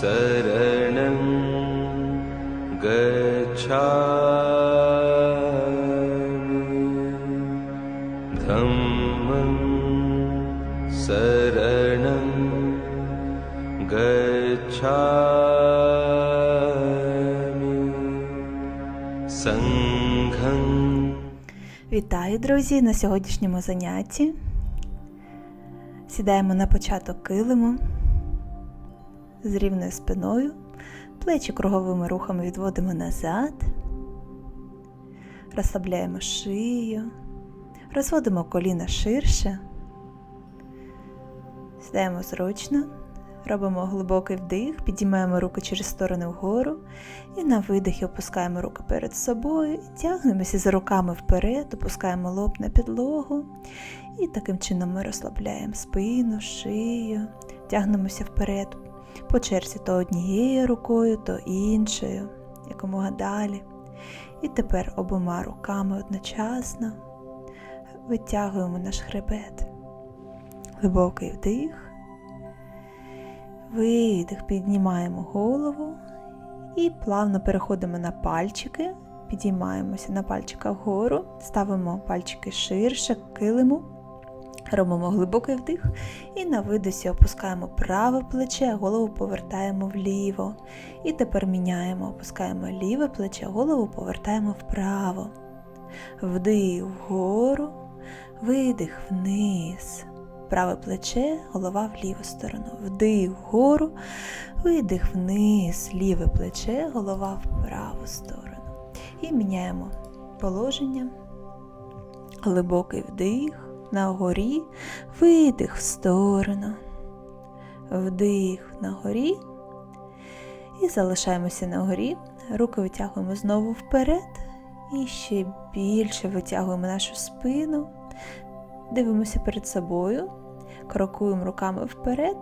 शरणं गच्छामि धम्मं शरणं गच्छामि सङ्घं Вітаю, друзі! На сьогоднішньому занятті сідаємо на початок килиму з рівною спиною, плечі круговими рухами відводимо назад, розслабляємо шию, розводимо коліна ширше, сідаємо зручно, робимо глибокий вдих, підіймаємо руки через сторони вгору. І на видихі опускаємо руки перед собою, тягнемося за руками вперед, опускаємо лоб на підлогу. І таким чином ми розслабляємо спину, шию, тягнемося вперед. По черзі то однією рукою, то іншою, якомога далі. І тепер обома руками одночасно витягуємо наш хребет. Глибокий вдих. Видих, піднімаємо голову і плавно переходимо на пальчики, підіймаємося на пальчика вгору, ставимо пальчики ширше, килиму, робимо глибокий вдих і на видосі опускаємо праве плече, голову повертаємо вліво. І тепер міняємо, опускаємо ліве плече, голову повертаємо вправо. Вдих вгору, видих вниз. Праве плече, голова в ліву сторону. Вдих вгору, видих вниз, ліве плече, голова в праву сторону. І міняємо положення. Глибокий вдих на горі, видих в сторону. Вдих на горі. І залишаємося на горі. Руки витягуємо знову вперед. І ще більше витягуємо нашу спину. Дивимося перед собою, крокуємо руками вперед,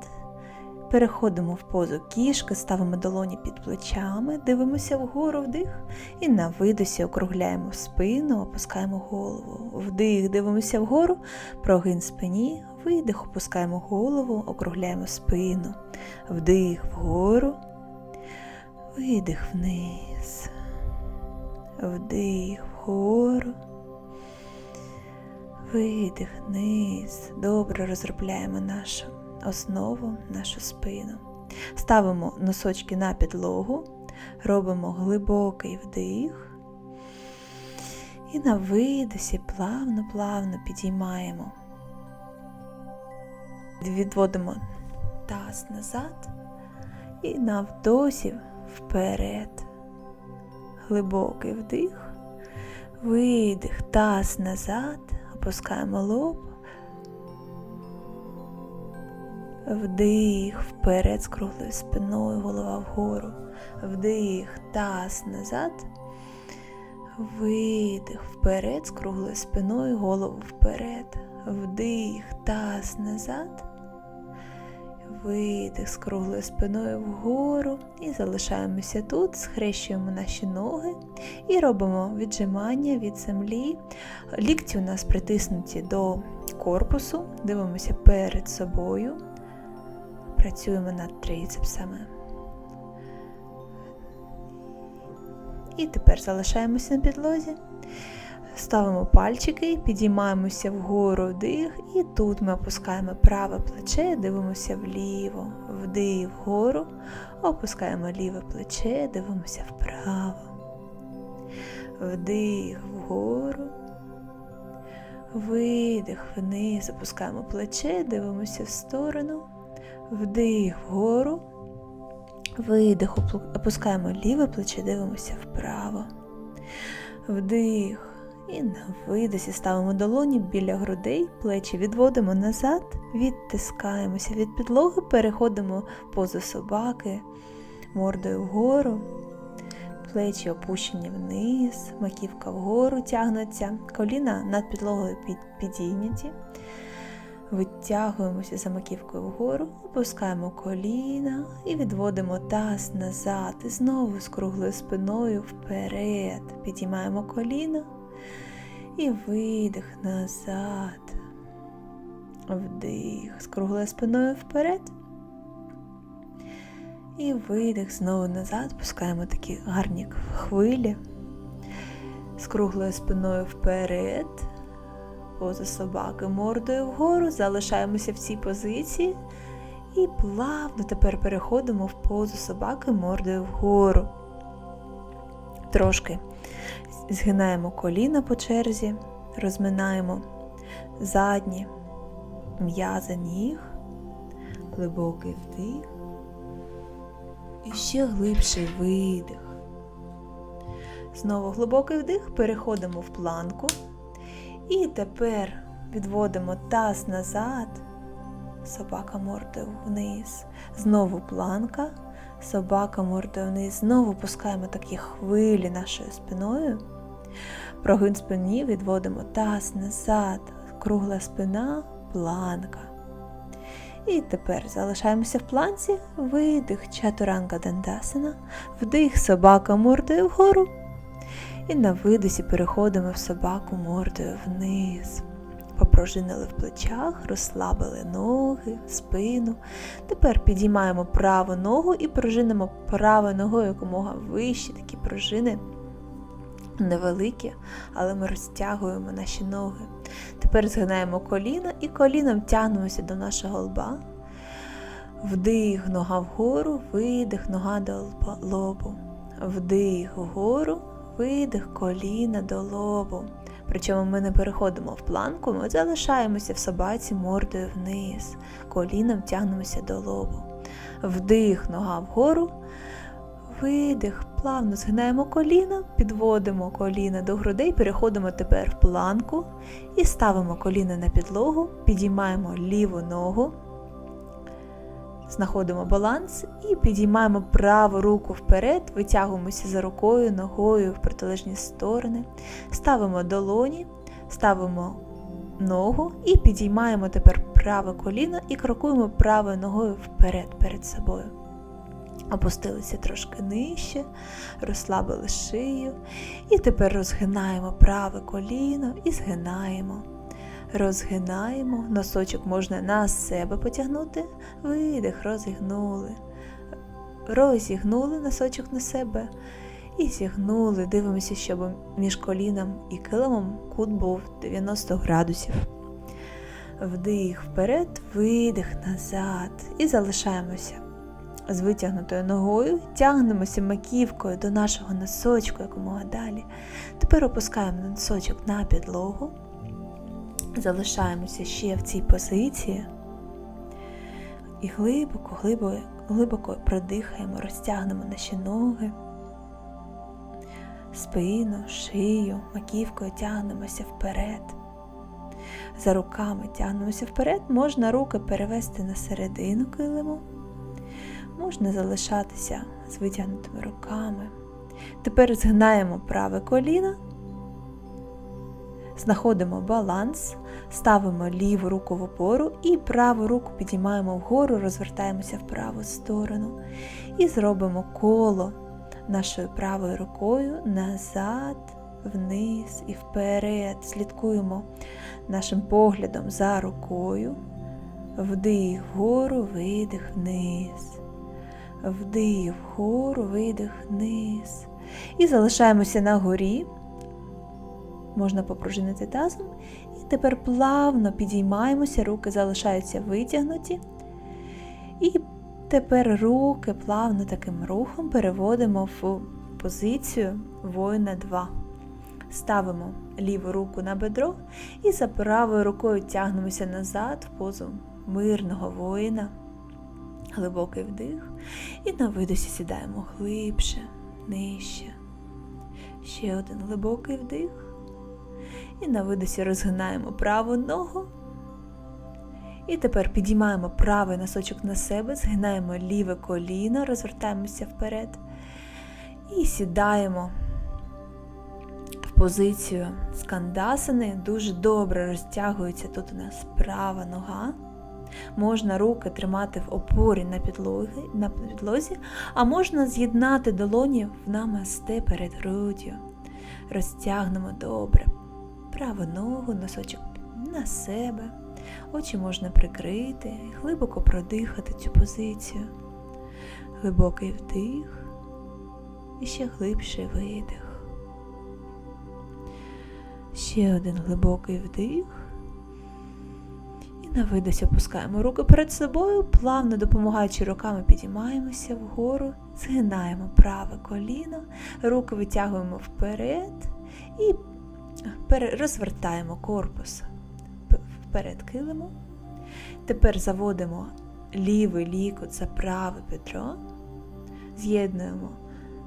переходимо в позу кішки, ставимо долоні під плечами, дивимося вгору вдих і на видосі округляємо спину, опускаємо голову. Вдих, дивимося вгору, прогин спині, видих, опускаємо голову, округляємо спину. Вдих вгору, видих вниз, вдих вгору. Видих вниз. Добре розробляємо нашу основу, нашу спину. Ставимо носочки на підлогу, робимо глибокий вдих. І на видосі плавно-плавно підіймаємо. Відводимо таз назад і на вдосі вперед. Глибокий вдих, видих, таз назад опускаємо лоб, вдих вперед з круглою спиною, голова вгору, вдих, таз назад, видих вперед з круглою спиною, голову вперед, вдих, таз назад. Видих з круглою спиною вгору. І залишаємося тут, схрещуємо наші ноги і робимо віджимання від землі. Лікті у нас притиснуті до корпусу, дивимося перед собою, працюємо над трицепсами. І тепер залишаємося на підлозі. Ставимо пальчики, підіймаємося вгору вдих, і тут ми опускаємо праве плече, дивимося вліво, вдих вгору, опускаємо ліве плече, дивимося вправо. Вдих вгору, видих вниз, опускаємо плече, дивимося в сторону, вдих вгору, видих, опускаємо ліве плече, дивимося вправо. Вдих. І на видосі ставимо долоні біля грудей, плечі відводимо назад, відтискаємося від підлоги, переходимо позу собаки, мордою вгору, плечі опущені вниз, маківка вгору тягнуться, коліна над підлогою під, підійняті. Витягуємося за маківкою вгору, опускаємо коліна і відводимо таз назад. І знову з круглою спиною вперед. Підіймаємо коліна і видих назад. Вдих з круглою спиною вперед. І видих знову назад, пускаємо такі гарні хвилі з круглою спиною вперед, поза собаки мордою вгору, залишаємося в цій позиції і плавно тепер переходимо в позу собаки мордою вгору. Трошки згинаємо коліна по черзі, розминаємо задні м'язи ніг, глибокий вдих. І ще глибший видих. Знову глибокий вдих, переходимо в планку. І тепер відводимо таз назад, собака мордою вниз. Знову планка, собака мордою вниз. Знову пускаємо такі хвилі нашою спиною. Прогин спині відводимо таз назад, кругла спина, планка. І тепер залишаємося в планці, видих чатуранга дандасана, вдих собака мордою вгору. І на видосі переходимо в собаку мордою вниз. Попружинили в плечах, розслабили ноги, спину. Тепер підіймаємо праву ногу і пружинимо правою ногою якомога вище, такі пружини невеликі, але ми розтягуємо наші ноги. Тепер згинаємо коліна і коліном тягнемося до нашого лба. Вдих, нога вгору, видих, нога до лобу. Вдих вгору, видих, коліна до лобу. Причому ми не переходимо в планку, ми залишаємося в собаці мордою вниз, коліном тягнемося до лобу. Вдих, нога вгору, видих, плавно згинаємо коліна, підводимо коліна до грудей, переходимо тепер в планку і ставимо коліна на підлогу, підіймаємо ліву ногу, знаходимо баланс і підіймаємо праву руку вперед, витягуємося за рукою, ногою в протилежні сторони, ставимо долоні, ставимо ногу і підіймаємо тепер праве коліно і крокуємо правою ногою вперед перед собою. Опустилися трошки нижче, розслабили шию. І тепер розгинаємо праве коліно і згинаємо. Розгинаємо, носочок можна на себе потягнути, видих, розігнули. Розігнули носочок на себе і зігнули. Дивимося, щоб між коліном і килимом кут був 90 градусів. Вдих вперед, видих назад і залишаємося з витягнутою ногою, тягнемося маківкою до нашого носочку якомога далі. Тепер опускаємо носочок на підлогу, залишаємося ще в цій позиції і глибоко, глибоко, глибоко продихаємо, розтягнемо наші ноги, спину, шию, маківкою тягнемося вперед. За руками тягнемося вперед, можна руки перевести на середину килиму можна залишатися з витягнутими руками. Тепер згинаємо праве коліно, знаходимо баланс, ставимо ліву руку в опору і праву руку підіймаємо вгору, розвертаємося в праву сторону і зробимо коло нашою правою рукою назад, вниз і вперед. Слідкуємо нашим поглядом за рукою. Вдих вгору, видих вниз вдих вгору, видих вниз. І залишаємося на горі. Можна попружинити тазом. І тепер плавно підіймаємося, руки залишаються витягнуті. І тепер руки плавно таким рухом переводимо в позицію воїна 2. Ставимо ліву руку на бедро і за правою рукою тягнемося назад в позу мирного воїна глибокий вдих. І на видосі сідаємо глибше, нижче. Ще один глибокий вдих. І на видосі розгинаємо праву ногу. І тепер підіймаємо правий носочок на себе, згинаємо ліве коліно, розвертаємося вперед. І сідаємо в позицію скандасани. Дуже добре розтягується тут у нас права нога. Можна руки тримати в опорі на підлозі, на підлозі а можна з'єднати долоні в намасте перед груддю. Розтягнемо добре. Праву ногу, носочок на себе. Очі можна прикрити, глибоко продихати цю позицію. Глибокий вдих і ще глибший видих. Ще один глибокий вдих. І на видосі опускаємо руки перед собою, плавно допомагаючи руками, підіймаємося вгору, згинаємо праве коліно, руки витягуємо вперед і розвертаємо корпус вперед килимо. Тепер заводимо лівий лікоть за праве бедро, з'єднуємо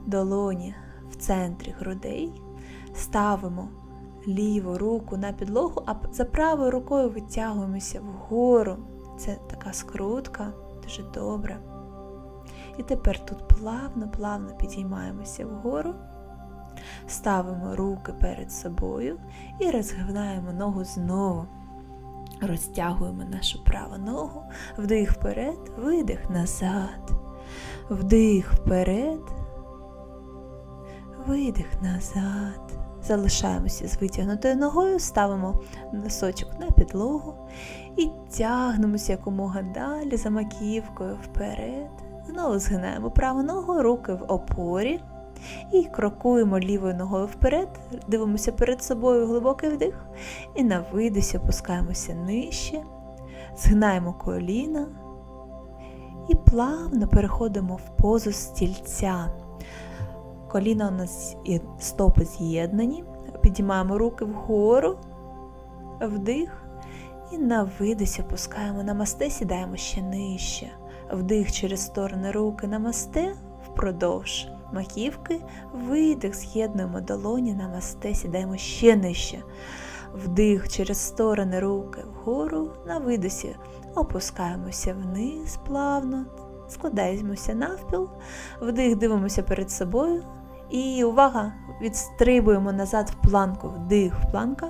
долоні в центрі грудей, ставимо ліву руку на підлогу, а за правою рукою витягуємося вгору. Це така скрутка, дуже добре. І тепер тут плавно-плавно підіймаємося вгору, ставимо руки перед собою і розгинаємо ногу знову. Розтягуємо нашу праву ногу, вдих вперед, видих назад, вдих вперед, видих назад. Залишаємося з витягнутою ногою, ставимо носочок на підлогу і тягнемося якомога далі за маківкою вперед. Знову згинаємо праву ногу, руки в опорі і крокуємо лівою ногою вперед, дивимося перед собою глибокий вдих і на видосі опускаємося нижче, згинаємо коліна і плавно переходимо в позу стільця. Коліна у нас і стопи з'єднані. Підіймаємо руки вгору, вдих. І на видосі опускаємо намасте, сідаємо ще нижче. Вдих через сторони руки намасте, впродовж маківки, видих, з'єднуємо долоні намасте, сідаємо ще нижче. Вдих через сторони руки вгору, на видосі опускаємося вниз плавно, складаємося навпіл, вдих дивимося перед собою. І увага! Відстрибуємо назад в планку. Вдих, планка,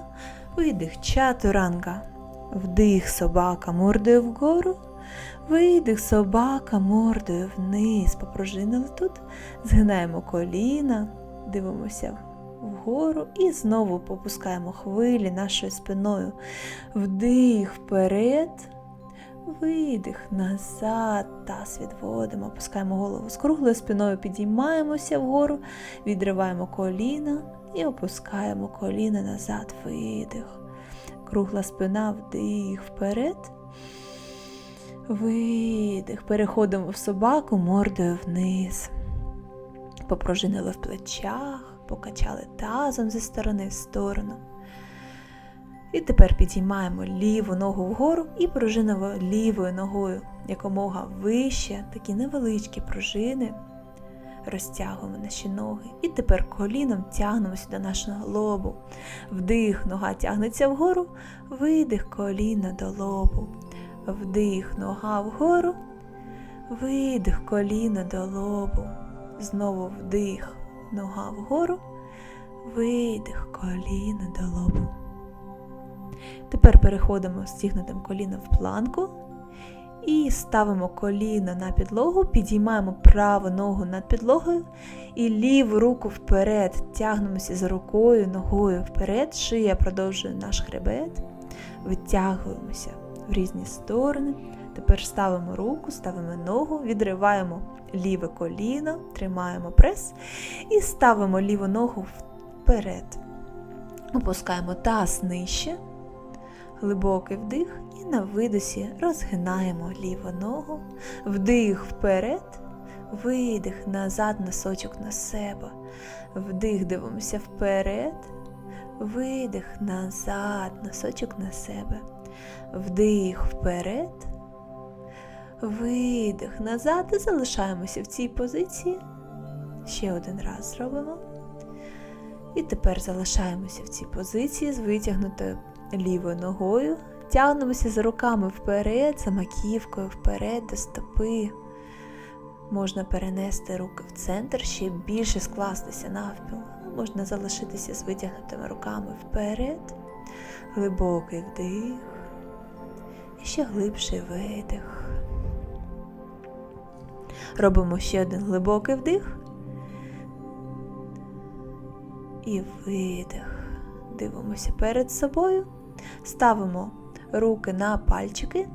видих, чатуранга. Вдих, собака мордою вгору. Видих, собака мордою вниз. Попружинили тут. Згинаємо коліна, дивимося вгору і знову попускаємо хвилі нашою спиною. Вдих вперед. Видих назад, таз відводимо, опускаємо голову з круглою спиною, підіймаємося вгору, відриваємо коліна і опускаємо коліна назад, видих. Кругла спина, вдих вперед. Видих. Переходимо в собаку мордою вниз. Попрожинили в плечах, покачали тазом зі сторони в сторону. І тепер підіймаємо ліву ногу вгору і пружинимо лівою ногою якомога вище, такі невеличкі пружини. Розтягуємо наші ноги. І тепер коліном тягнемося до нашого лобу. Вдих, нога тягнеться вгору, видих коліна до лобу. Вдих, нога вгору, видих коліна до лобу. Знову вдих, нога вгору, видих коліна до лобу. Тепер переходимо з зігнутим коліном в планку і ставимо коліно на підлогу, підіймаємо праву ногу над підлогою і ліву руку вперед. Тягнемося за рукою, ногою вперед, шия продовжує наш хребет, витягуємося різні сторони. Тепер ставимо руку, ставимо ногу, відриваємо ліве коліно, тримаємо прес і ставимо ліву ногу вперед. Опускаємо таз нижче глибокий вдих і на видосі розгинаємо ліву ногу, вдих вперед, видих назад, носочок на себе, вдих дивимося вперед, видих назад, носочок на себе, вдих вперед, видих назад і залишаємося в цій позиції. Ще один раз зробимо. І тепер залишаємося в цій позиції з витягнутою лівою ногою, тягнемося за руками вперед, за маківкою вперед до стопи. Можна перенести руки в центр, ще більше скластися навпіл. Можна залишитися з витягнутими руками вперед, глибокий вдих ще глибший видих. Робимо ще один глибокий вдих і видих. Дивимося перед собою. Ставимо руки на пальчики,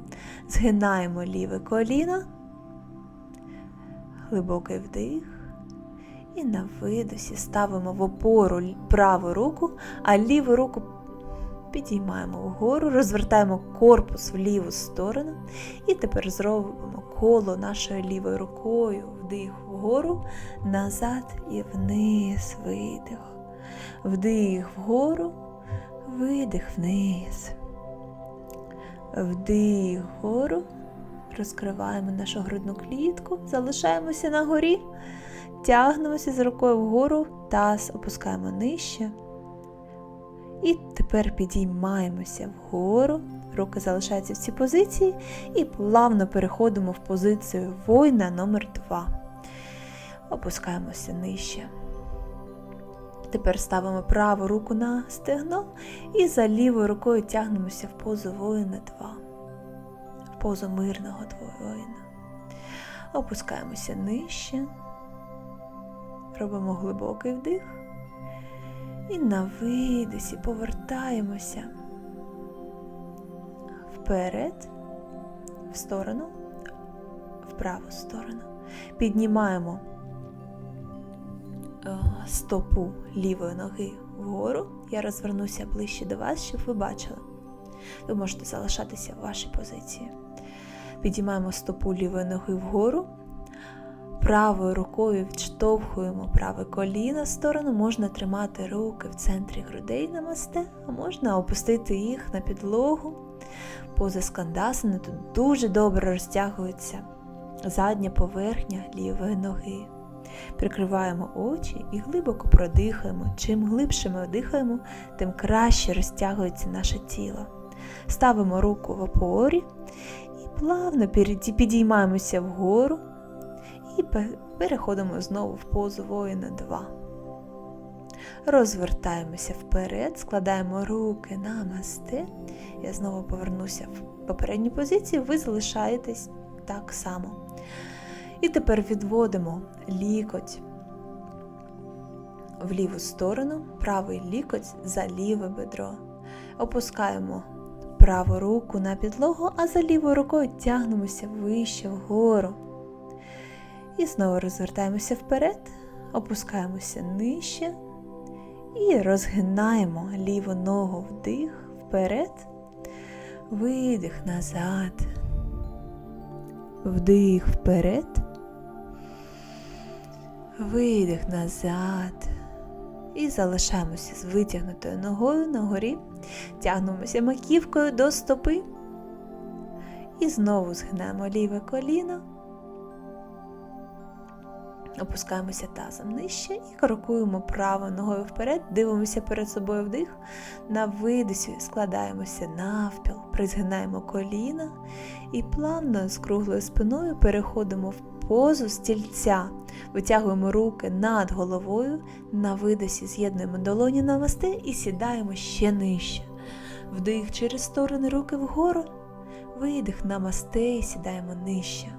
згинаємо ліве коліно, Глибокий вдих. І на видосі ставимо в опору праву руку, а ліву руку підіймаємо вгору, розвертаємо корпус в ліву сторону. І тепер зробимо коло нашою лівою рукою. Вдих вгору, назад і вниз. Видих. Вдих вгору, видих вниз. Вдих вгору. Розкриваємо нашу грудну клітку, залишаємося на горі, тягнемося з рукою вгору, таз опускаємо нижче. І тепер підіймаємося вгору, руки залишаються в цій позиції і плавно переходимо в позицію воїна номер 2 Опускаємося нижче. Тепер ставимо праву руку на стегно і за лівою рукою тягнемося в позу воїна 2 в позу мирного воїна. Опускаємося нижче, робимо глибокий вдих. І на видосі повертаємося вперед, в сторону, в праву сторону. Піднімаємо е, стопу лівої ноги вгору. Я розвернуся ближче до вас, щоб ви бачили. Ви можете залишатися в вашій позиції. Підіймаємо стопу лівої ноги вгору. Правою рукою відштовхуємо праве коліно в сторону, можна тримати руки в центрі грудей намасте, а можна опустити їх на підлогу. Поза скандасани тут дуже добре розтягується задня поверхня лівої ноги. Прикриваємо очі і глибоко продихаємо. Чим глибше ми дихаємо, тим краще розтягується наше тіло. Ставимо руку в опорі і плавно підіймаємося вгору і переходимо знову в позу воїна 2. Розвертаємося вперед, складаємо руки на масте. Я знову повернуся в попередню позицію, ви залишаєтесь так само. І тепер відводимо лікоть в ліву сторону, правий лікоть за ліве бедро. Опускаємо праву руку на підлогу, а за лівою рукою тягнемося вище вгору. І знову розвертаємося вперед, опускаємося нижче і розгинаємо ліву ногу вдих вперед, видих назад, вдих вперед, видих назад. І залишаємося з витягнутою ногою на горі, тягнемося маківкою до стопи. І знову згинаємо ліве коліно. Опускаємося тазом нижче і крокуємо правою ногою вперед, дивимося перед собою вдих. На видисі складаємося навпіл, призгинаємо коліна і плавно з круглою спиною переходимо в позу стільця. Витягуємо руки над головою, на видосі з'єднуємо долоні на масте і сідаємо ще нижче. Вдих через сторони руки вгору, видих на масте і сідаємо нижче.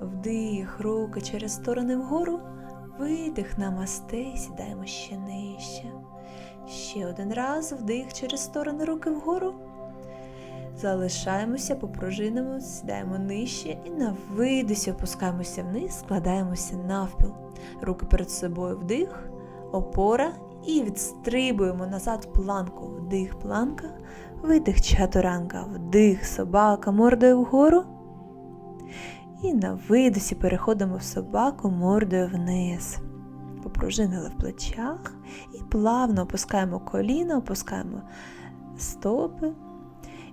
Вдих, руки через сторони вгору, видих на масте і сідаємо ще нижче. Ще один раз вдих через сторони руки вгору. Залишаємося, попружинимо, сідаємо нижче і на видисі опускаємося вниз, складаємося навпіл. Руки перед собою вдих, опора і відстрибуємо назад планку. Вдих, планка, видих чатуранга, вдих, собака, мордою вгору. І на видосі переходимо в собаку мордою вниз. Попружинили в плечах і плавно опускаємо коліна, опускаємо стопи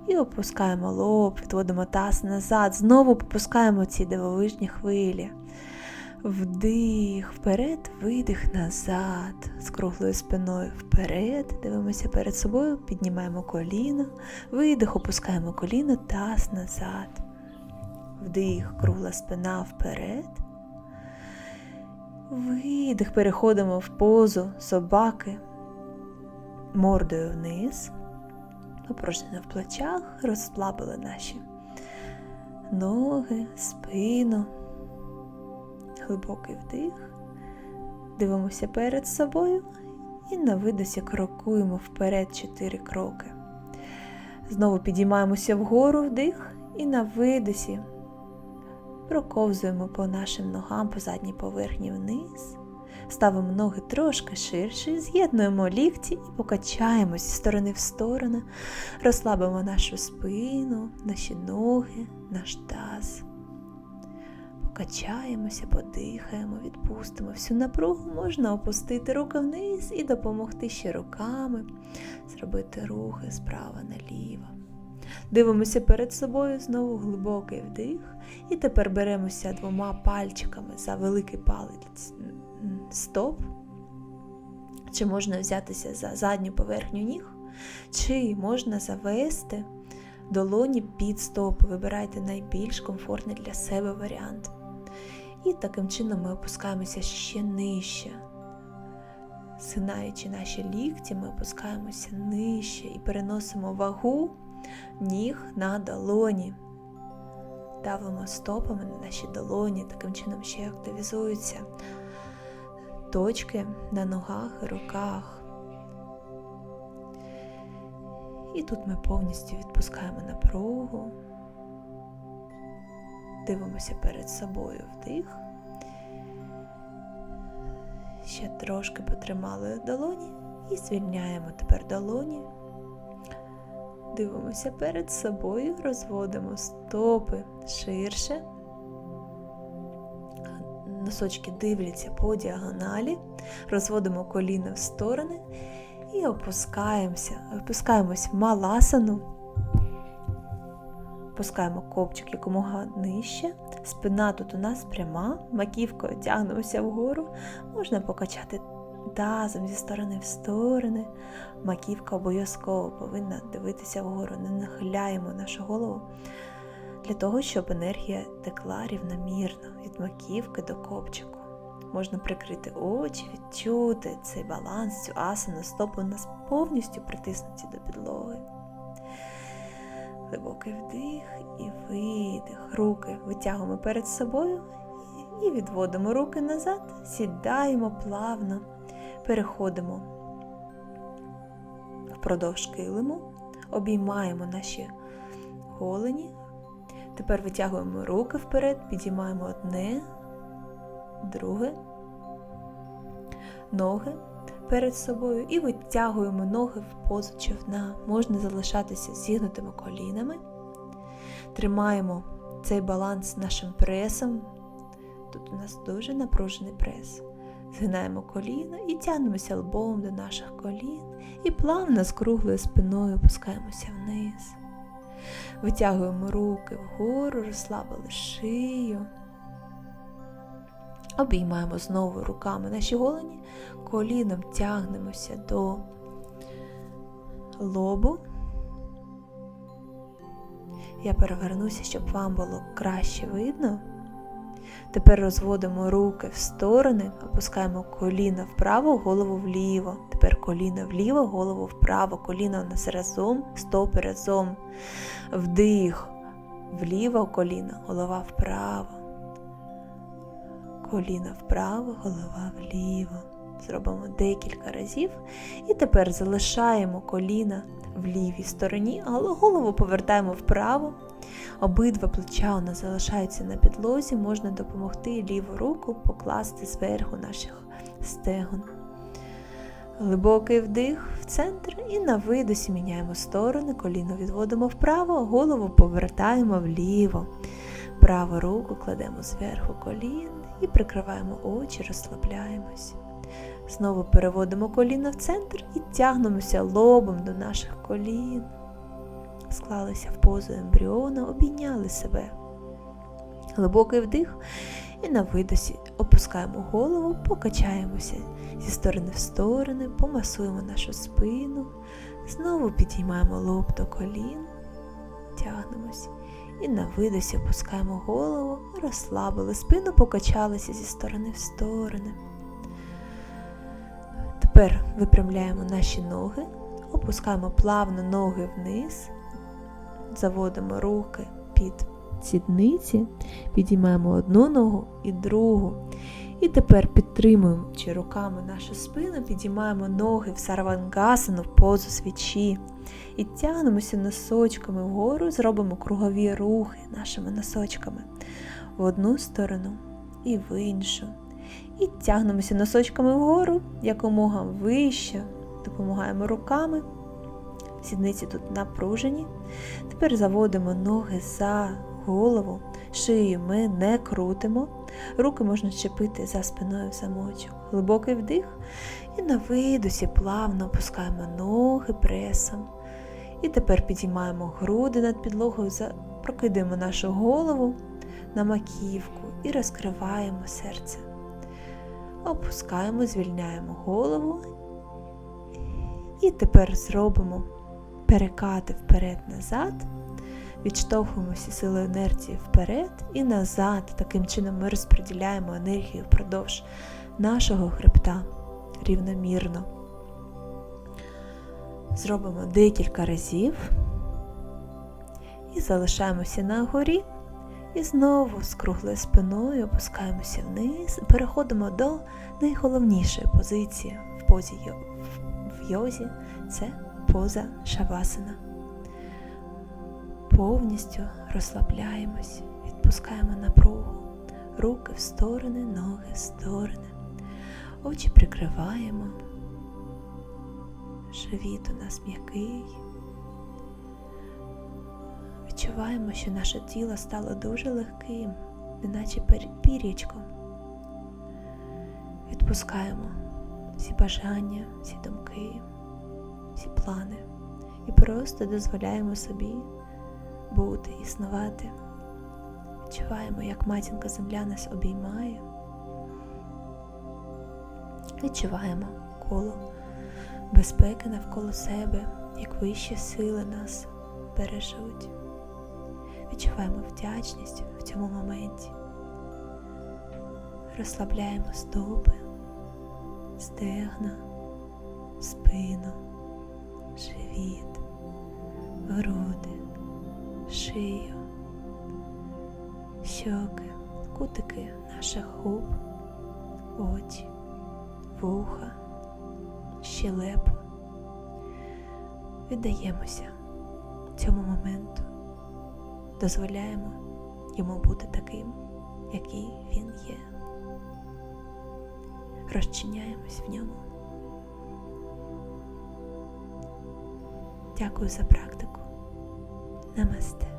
і опускаємо лоб, відводимо таз назад, знову попускаємо ці дивовижні хвилі. Вдих, вперед, видих назад, з круглою спиною вперед, дивимося перед собою, піднімаємо коліна, видих, опускаємо коліно, таз назад. Вдих, кругла спина вперед. Видих, переходимо в позу собаки мордою вниз. Напруження в плечах, розслабили наші ноги, спину. Глибокий вдих. Дивимося перед собою і на видосі крокуємо вперед 4 кроки. Знову підіймаємося вгору вдих і на видосі проковзуємо по нашим ногам по задній поверхні вниз. Ставимо ноги трошки ширше, з'єднуємо лікті і покачаємось з сторони в сторону, розслабимо нашу спину, наші ноги, наш таз. Покачаємося, подихаємо, відпустимо всю напругу, можна опустити руки вниз і допомогти ще руками зробити рухи справа наліво. Дивимося перед собою знову глибокий вдих. І тепер беремося двома пальчиками за великий палець стоп. Чи можна взятися за задню поверхню ніг, чи можна завести долоні під стопи. Вибирайте найбільш комфортний для себе варіант. І таким чином ми опускаємося ще нижче. Синаючи наші лікті, ми опускаємося нижче і переносимо вагу ніг на долоні. Давимо стопами на наші долоні, таким чином ще активізуються точки на ногах і руках. І тут ми повністю відпускаємо напругу, дивимося перед собою вдих. Ще трошки потримали долоні і звільняємо тепер долоні. Дивимося перед собою, розводимо стопи ширше. Носочки дивляться по діагоналі, розводимо коліна в сторони і опускаємося. Опускаємось в маласану. Опускаємо копчик якомога нижче. Спина тут у нас пряма, маківкою тягнемося вгору. Можна покачати тазом зі сторони в сторони. Маківка обов'язково повинна дивитися вгору, не нахиляємо нашу голову для того, щоб енергія текла рівномірно від маківки до копчику. Можна прикрити очі, відчути цей баланс, цю асану, стопи у нас повністю притиснуті до підлоги. Глибокий вдих і видих. Руки витягуємо перед собою і відводимо руки назад, сідаємо плавно, переходимо впродовж килиму, обіймаємо наші голені. Тепер витягуємо руки вперед, підіймаємо одне, друге, ноги перед собою і витягуємо ноги в позу човна. Можна залишатися зігнутими колінами. Тримаємо цей баланс нашим пресом. Тут у нас дуже напружений прес. Згинаємо коліна і тягнемося лбом до наших колін і плавно з круглою спиною опускаємося вниз. Витягуємо руки вгору, розслабили шию. Обіймаємо знову руками наші голені, коліном тягнемося до лобу. Я перевернуся, щоб вам було краще видно. Тепер розводимо руки в сторони, опускаємо коліна вправо, голову вліво. Тепер коліна вліво, голову вправо, коліна у нас разом, стопи разом. Вдих, вліво коліна, голова вправо. Коліна вправо, голова вліво. Зробимо декілька разів. І тепер залишаємо коліна в лівій стороні, але голову повертаємо вправо. Обидва плеча у нас залишаються на підлозі, можна допомогти ліву руку покласти зверху наших стегон. Глибокий вдих в центр і на видосі міняємо сторони, коліно відводимо вправо, голову повертаємо вліво. Праву руку кладемо зверху колін і прикриваємо очі, розслабляємось. Знову переводимо коліно в центр і тягнемося лобом до наших колін. Склалися в позу ембріона, обійняли себе. Глибокий вдих і на видосі опускаємо голову, покачаємося зі сторони в сторони, помасуємо нашу спину, знову підіймаємо лоб до колін, тягнемось. І на видосі опускаємо голову, розслабили спину, покачалися зі сторони в сторони. Тепер випрямляємо наші ноги, опускаємо плавно ноги вниз, заводимо руки під сідниці, підіймаємо одну ногу і другу. І тепер підтримуючи руками нашу спину, підіймаємо ноги в сарвангасану в позу свічі. І тягнемося носочками вгору, зробимо кругові рухи нашими носочками. в одну сторону і в іншу. І тягнемося носочками вгору якомога вище. Допомагаємо руками. Сідниці тут напружені. Тепер заводимо ноги за голову, шию ми не крутимо. Руки можна чепити за спиною в замочок. Глибокий вдих. І на видусі плавно опускаємо ноги пресом. І тепер підіймаємо груди над підлогою, прокидаємо нашу голову на маківку і розкриваємо серце. Опускаємо, звільняємо голову. І тепер зробимо перекати вперед-назад, відштовхуємося силою інерції вперед і назад. Таким чином ми розподіляємо енергію впродовж нашого хребта рівномірно. Зробимо декілька разів і залишаємося на горі. І знову з круглою спиною опускаємося вниз, переходимо до найголовнішої позиції в позі в йозі. Це поза шавасана. Повністю розслабляємось, відпускаємо напругу, руки в сторони, ноги в сторони, очі прикриваємо, живіт у нас м'який. Відчуваємо, що наше тіло стало дуже легким, неначе пір'ячком. Відпускаємо всі бажання, всі думки, всі плани і просто дозволяємо собі бути, існувати. Відчуваємо, як матінка земля нас обіймає. Відчуваємо коло безпеки навколо себе, як вищі сили нас бережуть. Відчуваємо вдячність в цьому моменті. Розслабляємо стопи, стегна, спину, живіт, груди, шию, щоки, кутики наших губ, очі, вуха, щелепу. Віддаємося цьому моменту, дозволяємо йому бути таким, який він є розчиняємось в ньому. Дякую за практику. Намасте.